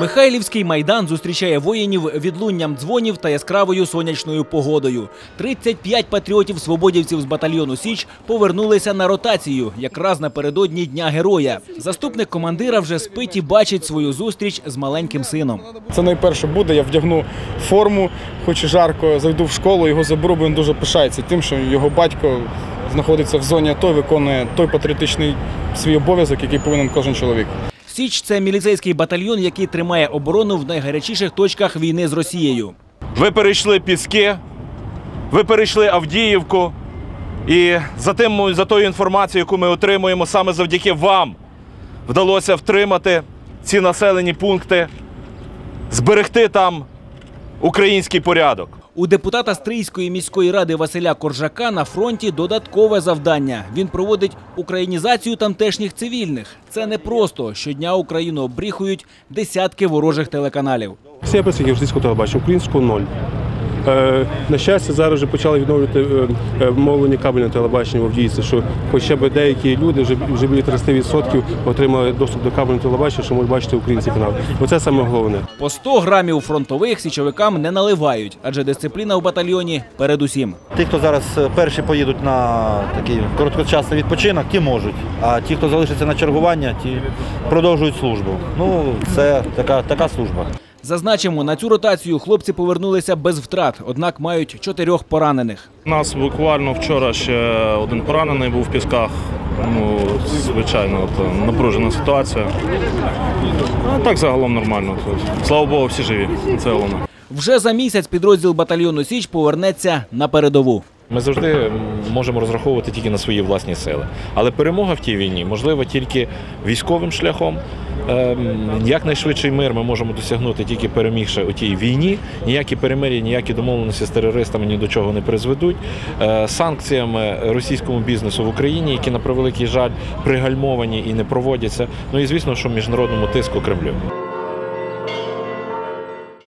Михайлівський майдан зустрічає воїнів відлунням дзвонів та яскравою сонячною погодою. 35 патріотів-свободівців з батальйону Січ повернулися на ротацію, якраз напередодні Дня Героя. Заступник командира вже спить і бачить свою зустріч з маленьким сином. Це найперше буде. Я вдягну форму, хоч і жарко, зайду в школу, його заберу, бо він дуже пишається тим, що його батько знаходиться в зоні АТО, виконує той патріотичний свій обов'язок, який повинен кожен чоловік. Січ це міліцейський батальйон, який тримає оборону в найгарячіших точках війни з Росією. Ви перейшли Піски, ви перейшли Авдіївку. І за, тим, за тою інформацією, яку ми отримуємо, саме завдяки вам вдалося втримати ці населені пункти, зберегти там український порядок. У депутата Стрийської міської ради Василя Коржака на фронті додаткове завдання. Він проводить українізацію тамтешніх цивільних. Це не просто щодня Україну обріхують десятки ворожих телеканалів. Всі я працюю російського телебачення, українського ноль. Е, на щастя, зараз вже почали відновлювати е, е, мовлення кабельного телебачення в Авдіївці, що хоча б деякі люди вже, вже біля 30% отримали доступ до кабельного телебачення, що можуть бачити український канал. Оце саме головне. По 100 грамів фронтових січовикам не наливають, адже дисципліна в батальйоні передусім. Ті, хто зараз перші поїдуть на такий короткочасний відпочинок, ті можуть. А ті, хто залишиться на чергування, ті продовжують службу. Ну, це така, така служба. Зазначимо, на цю ротацію хлопці повернулися без втрат, однак мають чотирьох поранених. У нас буквально вчора ще один поранений був в пісках. Ну, звичайно, от, напружена ситуація. А так загалом нормально. Слава Богу, всі живі. Це головне. Вже за місяць підрозділ батальйону Січ повернеться на передову. Ми завжди можемо розраховувати тільки на свої власні сили. Але перемога в тій війні можлива тільки військовим шляхом. Ем, Якнайшвидший мир ми можемо досягнути тільки перемігши у тій війні. Ніякі перемир'я, ніякі домовленості з терористами ні до чого не призведуть. Е, Санкціями російському бізнесу в Україні, які на превеликий жаль пригальмовані і не проводяться. Ну і звісно, що міжнародному тиску Кремлю.